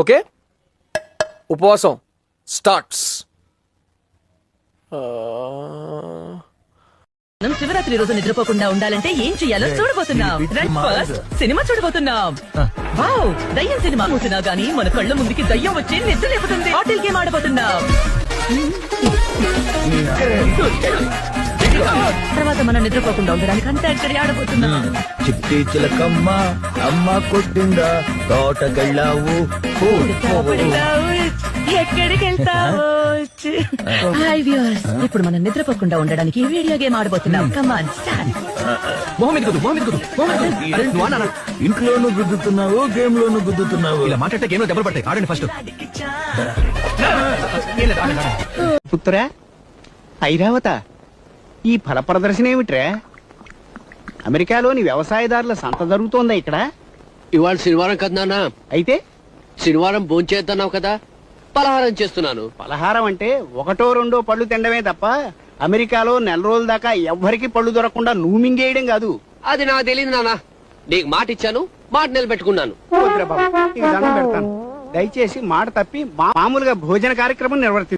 Okay? ఉపవాసం. Starts మనం శివరాత్రి రోజు నిద్రపోకుండా ఉండాలంటే ఏం చెయ్యాలో చూడబోతున్నాం. రండి ఫస్ట్ సినిమా చూడబోతున్నాం. వావ్ దయ్యం సినిమా చూసినా గానీ మన కళ్ళ ముందుకి దయ్యం వచ్చి నిద్ర లేపుతుంది. బాటిల్ గేమ్ ఆడబోతున్నాం. తర్వాత మనం నిద్రపోకుండా ఉండడానికి అంతా ఎక్కడి ఆడబోతున్నాం చిట్టి చిలకమ్మ అమ్మ కొట్టిందా? తోటకెళ్ళావు. పో, పో. ఎక్కడికి వెళ్తావు హాయ్ వ్యూవర్స్ ఇప్పుడు మనం నిద్రపోకుండా ఉండడానికి వీడియో గేమ్ ఆడబోతున్నాం. కమాన్ కుదు కుదు నువ్వు అన్నా ఇంట్లోనూ గుద్దుతున్నావు గేమ్ లోను గుద్దుతున్నావు. ఇలా మాట్లాడితే గేమ్లో దెబ్బలు పడతాయి. ఆడండి ఫస్ట్. పుత్రా ఐరావత ఈ ఫల ప్రదర్శన ఏమిట్రా? అమెరికాలోని వ్యవసాయదారుల సంత జరుగుతోందా ఇక్కడ? ఇవాళ శనివారం కదా నాన్న. అయితే? శనివారం భోంచేద్దన్నావు కదా. పలహారం చేస్తున్నాను. పలహారం అంటే ఒకటో రెండో పళ్ళు తినడమే తప్ప అమెరికాలో నెల రోజుల దాకా ఎవ్వరికి పళ్ళు దొరకకుండా నువ్వు మింగేయడం కాదు. అది నాకు తెలియదు నాన్న. నీకు మాట ఇచ్చాను మాట నిలబెట్టుకున్నాను. వద్దురా బాబు, నీకు దండం పెడతాను. దయచేసి మాట తప్పి మా- మామూలుగా భోజన కార్యక్రమం నిర్వర్తి